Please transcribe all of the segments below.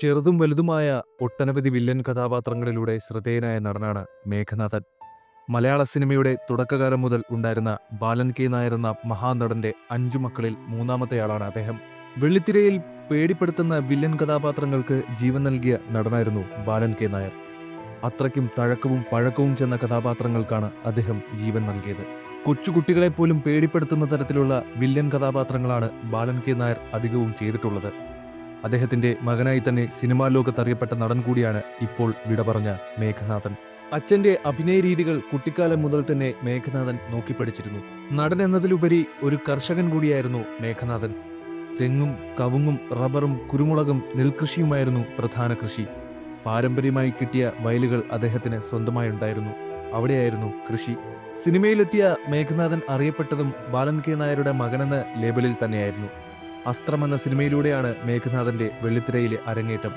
ചെറുതും വലുതുമായ ഒട്ടനവധി വില്ലൻ കഥാപാത്രങ്ങളിലൂടെ ശ്രദ്ധേയനായ നടനാണ് മേഘനാഥൻ. മലയാള സിനിമയുടെ തുടക്കകാലം മുതൽ ഉണ്ടായിരുന്ന ബാലൻ കെ നായർ എന്ന മഹാനടന്റെ അഞ്ചു മക്കളിൽ മൂന്നാമത്തെയാളാണ് അദ്ദേഹം. വെള്ളിത്തിരയിൽ പേടിപ്പെടുത്തുന്ന വില്ലൻ കഥാപാത്രങ്ങൾക്ക് ജീവൻ നൽകിയ നടനായിരുന്നു ബാലൻ കെ നായർ. അത്രയ്ക്കും തഴക്കവും പഴക്കവും ചെന്ന കഥാപാത്രങ്ങൾക്കാണ് അദ്ദേഹം ജീവൻ നൽകിയത്. കൊച്ചുകുട്ടികളെ പോലും പേടിപ്പെടുത്തുന്ന തരത്തിലുള്ള വില്ലൻ കഥാപാത്രങ്ങളാണ് ബാലൻ കെ നായർ അധികവും ചെയ്തിട്ടുള്ളത്. അദ്ദേഹത്തിന്റെ മകനായി തന്നെ സിനിമാ ലോകത്ത് അറിയപ്പെട്ട നടൻ കൂടിയാണ് ഇപ്പോൾ വിട പറഞ്ഞ മേഘനാഥൻ. അച്ഛന്റെ അഭിനയ രീതികൾ കുട്ടിക്കാലം മുതൽ തന്നെ മേഘനാഥൻ നോക്കിപ്പഠിച്ചിരുന്നു. നടൻ എന്നതിലുപരി ഒരു കർഷകൻ കൂടിയായിരുന്നു മേഘനാഥൻ. തെങ്ങും കവുങ്ങും റബ്ബറും കുരുമുളകും നെൽകൃഷിയുമായിരുന്നു പ്രധാന കൃഷി. പാരമ്പര്യമായി കിട്ടിയ വയലുകൾ അദ്ദേഹത്തിന് സ്വന്തമായി ഉണ്ടായിരുന്നു അവിടെയായിരുന്നു കൃഷി. സിനിമയിലെത്തിയ മേഘനാഥൻ അറിയപ്പെട്ടതും ബാലൻ കെ നായരുടെ മകനെന്ന ലേബലിൽ തന്നെയായിരുന്നു. അസ്ത്രം എന്ന സിനിമയിലൂടെയാണ് മേഘനാഥന്റെ വെള്ളിത്തിരയിലെ അരങ്ങേറ്റം.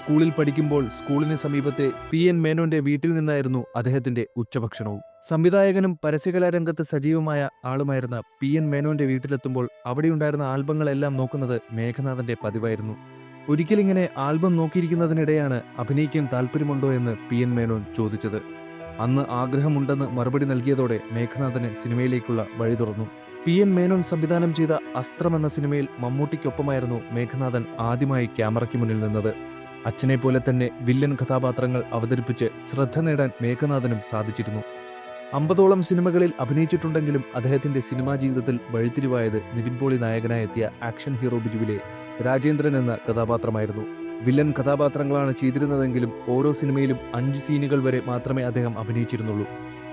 സ്കൂളിൽ പഠിക്കുമ്പോൾ സ്കൂളിന് സമീപത്തെ പി എൻ മേനോന്റെ വീട്ടിൽ നിന്നായിരുന്നു അദ്ദേഹത്തിന്റെ ഉച്ചഭക്ഷണവും. സംവിധായകനും പരസ്യകലാരംഗത്ത് സജീവമായ ആളുമായിരുന്ന പി എൻ മേനോന്റെ വീട്ടിലെത്തുമ്പോൾ അവിടെയുണ്ടായിരുന്ന ആൽബങ്ങളെല്ലാം നോക്കുന്നത് മേഘനാഥന്റെ പതിവായിരുന്നു. ഒരിക്കലിങ്ങനെ ആൽബം നോക്കിയിരിക്കുന്നതിനിടെയാണ് അഭിനയിക്കാൻ താല്പര്യമുണ്ടോ എന്ന് പി എൻ മേനോൻ ചോദിച്ചത്. അന്ന് ആഗ്രഹമുണ്ടെന്ന് മറുപടി നൽകിയതോടെ മേഘനാഥന് സിനിമയിലേക്കുള്ള വഴി തുറന്നു. പി എൻ മേനോൻ സംവിധാനം ചെയ്ത അസ്ത്രം എന്ന സിനിമയിൽ മമ്മൂട്ടിക്കൊപ്പമായിരുന്നു മേഘനാഥൻ ആദ്യമായി ക്യാമറയ്ക്ക് മുന്നിൽ നിന്നത്. അച്ഛനെ പോലെ തന്നെ വില്ലൻ കഥാപാത്രങ്ങൾ അവതരിപ്പിച്ച് ശ്രദ്ധ നേടാൻ മേഘനാഥനും സാധിച്ചിരുന്നു. അമ്പതോളം സിനിമകളിൽ അഭിനയിച്ചിട്ടുണ്ടെങ്കിലും അദ്ദേഹത്തിന്റെ സിനിമാ ജീവിതത്തിൽ വഴിത്തിരിവായത് നിവിൻ പോളി നായകനായി എത്തിയ ആക്ഷൻ ഹീറോ ബിജുവിലെ രാജേന്ദ്രൻ എന്ന കഥാപാത്രമായിരുന്നു. വില്ലൻ കഥാപാത്രങ്ങളാണ് ചെയ്തിരുന്നതെങ്കിലും ഓരോ സിനിമയിലും അഞ്ച് സീനുകൾ വരെ മാത്രമേ അദ്ദേഹം അഭിനയിച്ചിരുന്നുള്ളൂ.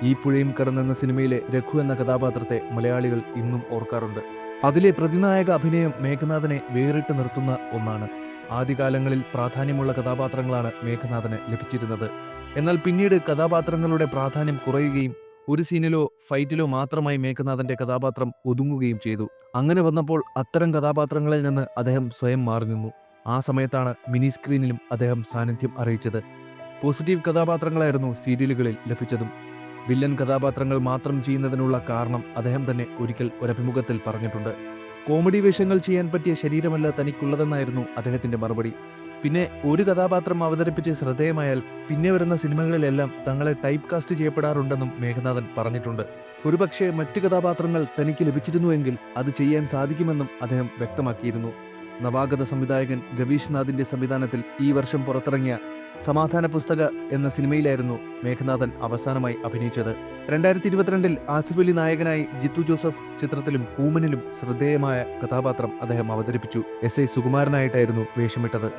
ഈ പുഴയും കടന്നെന്ന സിനിമയിലെ രഘു എന്ന കഥാപാത്രത്തെ മലയാളികൾ ഇന്നും ഓർക്കാറുണ്ട്. അതിലെ പ്രതിനായക അഭിനയം മേഘനാഥനെ വേറിട്ട് നിർത്തുന്ന ഒന്നാണ്. ആദ്യകാലങ്ങളിൽ പ്രാധാന്യമുള്ള കഥാപാത്രങ്ങളാണ് മേഘനാഥന് ലഭിച്ചിരുന്നത്. എന്നാൽ പിന്നീട് കഥാപാത്രങ്ങളുടെ പ്രാധാന്യം കുറയുകയും ഒരു സീനിലോ ഫൈറ്റിലോ മാത്രമായി മേഘനാഥന്റെ കഥാപാത്രം ഒതുങ്ങുകയും ചെയ്തു. അങ്ങനെ വന്നപ്പോൾ അത്തരം കഥാപാത്രങ്ങളിൽ നിന്ന് അദ്ദേഹം സ്വയം മാറി നിന്നു. ആ സമയത്താണ് മിനി സ്ക്രീനിലും അദ്ദേഹം സാന്നിധ്യം അറിയിച്ചത്. പോസിറ്റീവ് കഥാപാത്രങ്ങളായിരുന്നു സീരിയലുകളിൽ ലഭിച്ചതും. വില്ലൻ കഥാപാത്രങ്ങൾ മാത്രം ചെയ്യുന്നതിനുള്ള കാരണം അദ്ദേഹം തന്നെ ഒരിക്കൽ ഒരഭിമുഖത്തിൽ പറഞ്ഞിട്ടുണ്ട്. കോമഡി വേഷങ്ങൾ ചെയ്യാൻ പറ്റിയ ശരീരമല്ല തനിക്കുള്ളതെന്നായിരുന്നു അദ്ദേഹത്തിന്റെ മറുപടി. പിന്നെ ഒരു കഥാപാത്രം അവതരിപ്പിച്ച് ശ്രദ്ധേയമായാൽ പിന്നെ വരുന്ന സിനിമകളിലെല്ലാം തങ്ങളെ ടൈപ്പ് കാസ്റ്റ് ചെയ്യപ്പെടാറുണ്ടെന്നും മേഘനാഥൻ പറഞ്ഞിട്ടുണ്ട്. ഒരുപക്ഷെ മറ്റു കഥാപാത്രങ്ങൾ തനിക്ക് ലഭിച്ചിരുന്നുവെങ്കിൽ അത് ചെയ്യാൻ സാധിക്കുമെന്നും അദ്ദേഹം വ്യക്തമാക്കിയിരുന്നു. നവാഗത സംവിധായകൻ രവീഷ്നാഥിന്റെ സംവിധാനത്തിൽ ഈ വർഷം പുറത്തിറങ്ങിയ സമാധാന പുസ്തക എന്ന സിനിമയിലായിരുന്നു മേഘനാഥൻ അവസാനമായി അഭിനയിച്ചത്. രണ്ടായിരത്തി ഇരുപത്തിരണ്ടിൽ ആസിഫ് അലി നായകനായി ജിത്തു ജോസഫ് ചിത്രത്തിലും കൂമനിലും ശ്രദ്ധേയമായ കഥാപാത്രം അദ്ദേഹം അവതരിപ്പിച്ചു. എസ് ഐ സുകുമാരനായിട്ടായിരുന്നു വേഷമിട്ടത്.